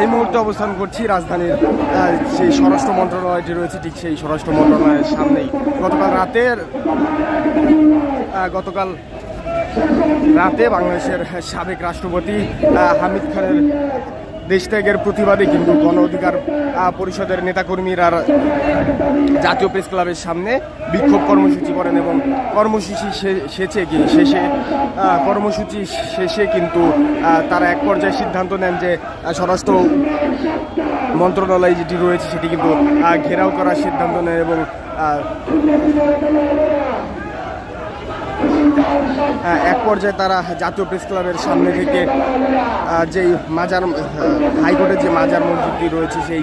এই মুহূর্তে অবস্থান করছি রাজধানীর সেই স্বরাষ্ট্র মন্ত্রণালয়টি রয়েছে, ঠিক সেই স্বরাষ্ট্র মন্ত্রণালয়ের সামনেই। গতকাল রাতের গতকাল রাতে বাংলাদেশের সাবেক রাষ্ট্রপতি হামিদ খানের দেশত্যাগের প্রতিবাদে কিন্তু গণ অধিকার পরিষদের নেতাকর্মীরা জাতীয় প্রেস ক্লাবের সামনে বিক্ষোভ কর্মসূচি করেন এবং কর্মসূচি শেষে শেষে কর্মসূচি শেষে কিন্তু তারা এক পর্যায়ে সিদ্ধান্ত নেন যে স্বরাষ্ট্র মন্ত্রণালয় যেটি রয়েছে সেটি কিন্তু ঘেরাও করার সিদ্ধান্ত নেয় এবং এক পর্যায়ে তারা জাতীয় প্রেস ক্লাবের সামনে থেকে যেই মাজার হাইকোর্টের যে মাজার মসজিদটি রয়েছে সেই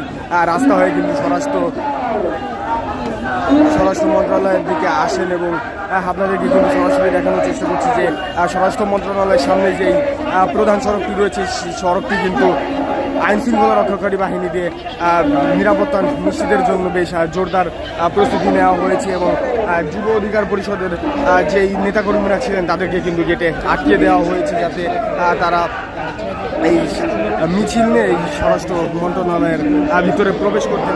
রাস্তা হয়ে কিন্তু স্বরাষ্ট্র স্বরাষ্ট্র মন্ত্রণালয়ের দিকে আসেন এবং আপনাদেরকে কিন্তু সরাসরি দেখানোর চেষ্টা করছি যে স্বরাষ্ট্র মন্ত্রণালয়ের সামনে যেই প্রধান সড়কটি রয়েছে সড়কটি কিন্তু আইন শৃঙ্খলা রক্ষাকারী বাহিনী দিয়ে নিরাপত্তা নিশ্চিতের জন্য বেশ জোরদার প্রস্তুতি নেওয়া হয়েছে এবং যুব অধিকার পরিষদের যেই নেতাকর্মীরা ছিলেন তাদেরকে কিন্তু গেটে আটকে দেওয়া হয়েছে যাতে তারা এই মিছিল নিয়ে এই স্বরাষ্ট্র মন্ত্রণালয়ের ভিতরে প্রবেশ করতে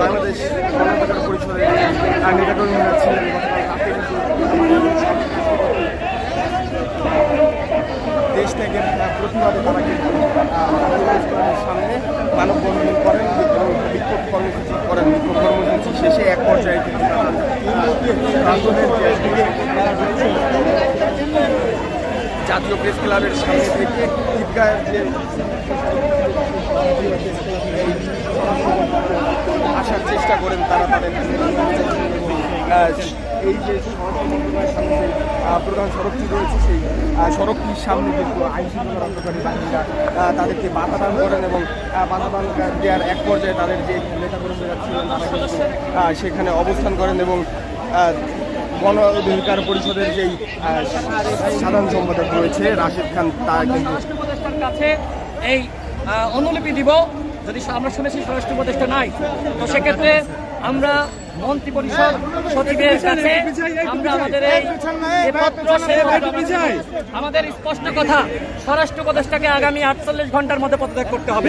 বাংলাদেশ গণঅধিকার পরিষদের আহ, নেতাকর্মীরা ছিলেন দেশ থেকে প্রতিবাদে তারা সামনে মানববন্ধন করেন বিক্ষোভ কর্মসূচি করেন বিক্ষোভ কর্মসূচি শেষে এক পর্যায়ে কিন্তু জাতীয় প্রেস ক্লাবের সামনে থেকে ঈদগাহের যে আসার চেষ্টা করেন এই যে সড়ক প্রধান সড়কটি রয়েছে সেই সড়কটির সামনে কিন্তু আইন শৃঙ্খলা রক্ষাকারী বাহিনীরা তাদেরকে বাধা দান করেন এবং বাধা দান দেওয়ার এক পর্যায়ে তাদের যে নেতাকর্মীরা ছিলেন তারা কিন্তু সেখানে অবস্থান করেন এবং গণ অধিকার পরিষদের যেই সাধারণ সম্পাদক রয়েছে রাশিদ খান তারা কিন্তু কাছে এই অনুলিপি দিব। যদি আমরা শুনেছি স্বরাষ্ট্র উপদেষ্টা নাই, তো সেক্ষেত্রে আমরা মন্ত্রী পরিষদ সচিবের কাছে আমরা আমাদের এই পত্র আমাদের স্পষ্ট কথা স্বরাষ্ট্র উপদেষ্টাকে আগামী আটচল্লিশ ঘণ্টার মধ্যে পদত্যাগ করতে হবে।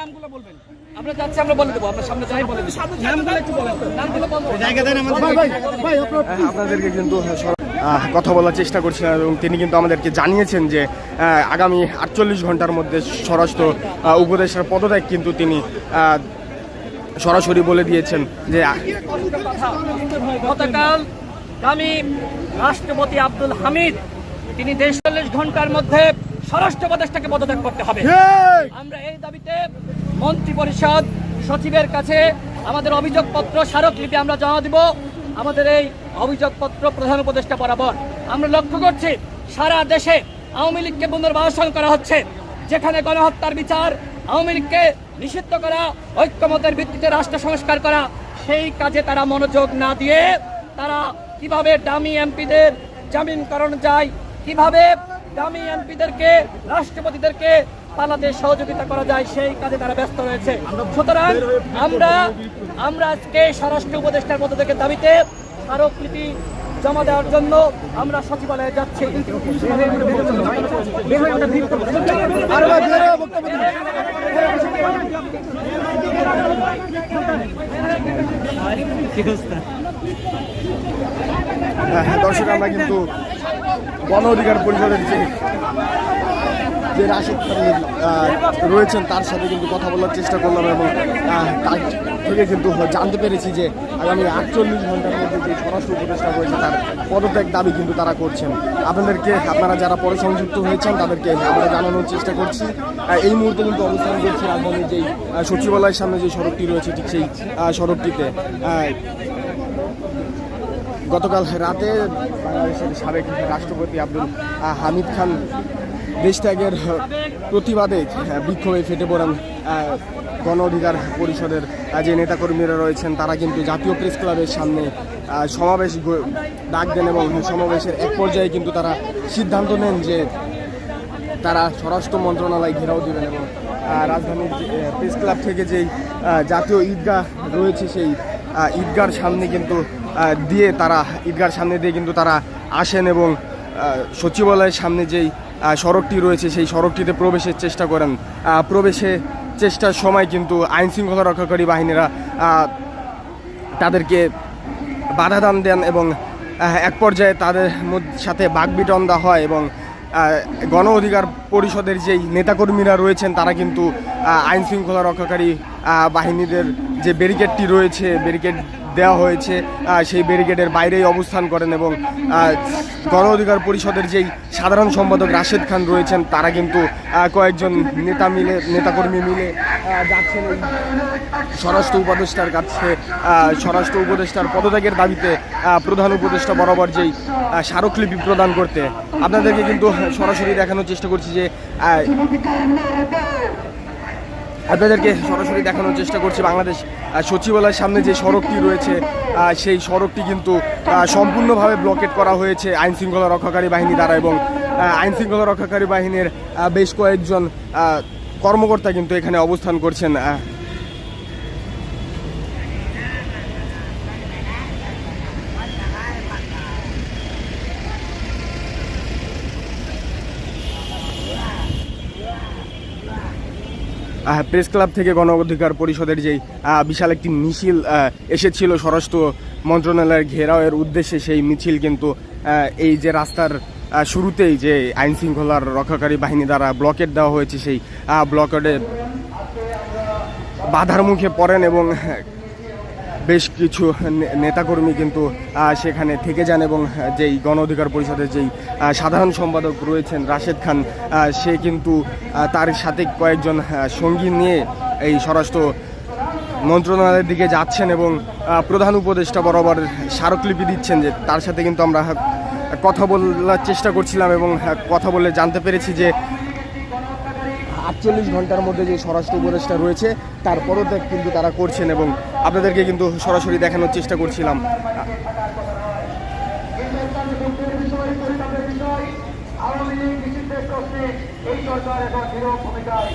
নামগুলো বলবেন। আমরা যাচ্ছি আমরা বলে দেবো। আমরা সামনে যাই বলে দেবো নামগুলো একটু বলেন। নামগুলো বলব। হ্যাঁ, আপনাদেরকে কিন্তু কথা বলার চেষ্টা করছিলেন এবং তিনি কিন্তু আমাদেরকে জানিয়েছেন যে আগামী আটচল্লিশ ঘণ্টার মধ্যে স্বরাষ্ট্র উপদেষ্টার পদত্যাগ কিন্তু তিনি সরাসরি বলে দিয়েছেন যে গতকাল দামি রাষ্ট্রপতি আব্দুল হামিদ তিনি দেড়চল্লিশ ঘণ্টার মধ্যে স্বরাষ্ট্র উপদেষ্টাকে পদত্যাগ করতে হবে। আমরা এই দাবিতে মন্ত্রী পরিষদ সচিবের কাছে আমাদের অভিযোগপত্র স্মারকলিপি আমরা জমা দিব। আমাদের এই অভিযোগপত্র প্রধান উপদেষ্টা বরাবর। আমরা লক্ষ্য করছি সারা দেশে আওয়ামী লীগকে পুনর্বাসন করা হচ্ছে। যেখানে গণহত্যার বিচার আওয়ামী লীগকে নিষিদ্ধ করা, ঐক্যমতের ভিত্তিতে রাষ্ট্র সংস্কার করা, সেই কাজে তারা মনোযোগ না দিয়ে তারা কীভাবে ডামি এমপিদের জামিন করানো যায়, কীভাবে দামি এমপিদেরকে, রাষ্ট্রপতিদেরকে পালাতে সহযোগিতা করা যায়, সেই কাজে তারা ব্যস্ত রয়েছে। সুতরাং আমরা আমরা আজকে স্বরাষ্ট্র উপদেষ্টার মধ্যে থেকে দাবিতে স্মারকলিপি জমা দেওয়ার জন্য আমরা সচিবালয়ে যাচ্ছি। হ্যাঁ, দর্শক আমরা কিন্তু গণ অধিকার পরিষদের যে যে রাশিদ রয়েছেন তার সাথে কিন্তু কথা বলার চেষ্টা করলাম এবং তার থেকে কিন্তু জানতে পেরেছি যে আগামী আটচল্লিশ ঘণ্টার মধ্যে যে স্বরাষ্ট্র উপদেষ্টা রয়েছে তার পদত্যাগ দাবি কিন্তু তারা করছেন। আপনাদেরকে আপনারা যারা পরে সংযুক্ত হয়েছেন তাদেরকে আমরা জানানোর চেষ্টা করছি। এই মুহূর্তে কিন্তু অবস্থান করছি রাজধানীর যেই সচিবালয়ের সামনে যে সড়কটি রয়েছে ঠিক সেই সড়কটিতে। গতকাল রাতে বাংলাদেশের সাবেক রাষ্ট্রপতি আব্দুল হামিদ খান দেশত্যাগের আহ, প্রতিবাদে বিক্ষোভে ফেটে পড়েন গণ অধিকার পরিষদের যে নেতাকর্মীরা রয়েছেন, তারা কিন্তু জাতীয় প্রেস ক্লাবের সামনে সমাবেশ ডাক দেন এবং সমাবেশের এক পর্যায়ে কিন্তু তারা সিদ্ধান্ত নেন যে তারা স্বরাষ্ট্র মন্ত্রণালয় ঘেরাও দেবেন এবং রাজধানীর প্রেস ক্লাব থেকে যেই জাতীয় ঈদগাহ রয়েছে, সেই ঈদগার সামনে কিন্তু দিয়ে তারা, ঈদগার সামনে দিয়ে কিন্তু তারা আসেন এবং সচিবালয়ের সামনে যেই সড়কটি রয়েছে, সেই সড়কটিতে প্রবেশের চেষ্টা করেন। প্রবেশে চেষ্টার সময় কিন্তু আইন শৃঙ্খলা রক্ষাকারী বাহিনীরা তাদেরকে বাধা দান দেন এবং এক পর্যায়ে তাদের সাথে বাগবিটন্দা হয় এবং গণ অধিকার পরিষদের যেই নেতাকর্মীরা রয়েছেন তারা কিন্তু আইন শৃঙ্খলা রক্ষাকারী বাহিনীদের যে ব্যারিকেডটি রয়েছে, ব্যারিকেড দেওয়া হয়েছে সেই ব্যারিকেডের বাইরেই অবস্থান করেন এবং গণ অধিকার পরিষদের যেই সাধারণ সম্পাদক রাশেদ খান রয়েছেন, তারা কিন্তু কয়েকজন নেতা মিলে, নেতাকর্মী মিলে যাচ্ছেন স্বরাষ্ট্র উপদেষ্টার কাছে স্বরাষ্ট্র উপদেষ্টার পদত্যাগের দাবিতে প্রধান উপদেষ্টা বরাবর যেই স্মারকলিপি প্রদান করতে। আপনাদেরকে কিন্তু সরাসরি দেখানোর চেষ্টা করছি যে আপনাদেরকে সরাসরি দেখানোর চেষ্টা করছি বাংলাদেশ সচিবালয়ের সামনে যে সড়কটি রয়েছে সেই সড়কটি কিন্তু সম্পূর্ণভাবে ব্লকেট করা হয়েছে আইন শৃঙ্খলা রক্ষাকারী বাহিনী দ্বারা এবং আইনশৃঙ্খলা আইন শৃঙ্খলা রক্ষাকারী বাহিনীর বেশ কয়েকজন কর্মকর্তা কিন্তু এখানে অবস্থান করছেন প্রেস ক্লাব থেকে গণ অধিকার পরিষদের যেই বিশাল একটি মিছিল এসেছিল স্বরাষ্ট্র মন্ত্রণালয়ের ঘেরাওয়ের উদ্দেশ্যে, সেই মিছিল কিন্তু এই যে রাস্তার শুরুতেই যে আইন শৃঙ্খলার রক্ষাকারী বাহিনী দ্বারা ব্লকেট দেওয়া হয়েছে, সেই ব্লকেটে বাধার মুখে পড়েন এবং বেশ কিছু নেতাকর্মী কিন্তু সেখানে থেকে যান এবং যেই গণ অধিকার পরিষদের যেই সাধারণ সম্পাদক রয়েছেন রাশেদ খান সে কিন্তু তার সাথে কয়েকজন সঙ্গী নিয়ে এই স্বরাষ্ট্র মন্ত্রণালয়ের দিকে যাচ্ছেন এবং প্রধান উপদেষ্টা বরাবর স্মারকলিপি দিচ্ছেন যে তার সাথে কিন্তু আমরা কথা বলার চেষ্টা করছিলাম এবং কথা বলে জানতে পেরেছি যে আটচল্লিশ ঘণ্টার মধ্যে যে স্বরাষ্ট্র উপদেষ্টা রয়েছে, তার পদত্যাগ কিন্তু তারা করছেন এবং আপনাদেরকে কিন্তু সরাসরি দেখানোর চেষ্টা করছিলাম। এই সরকার এখন দৃঢ় ভূমিকায়।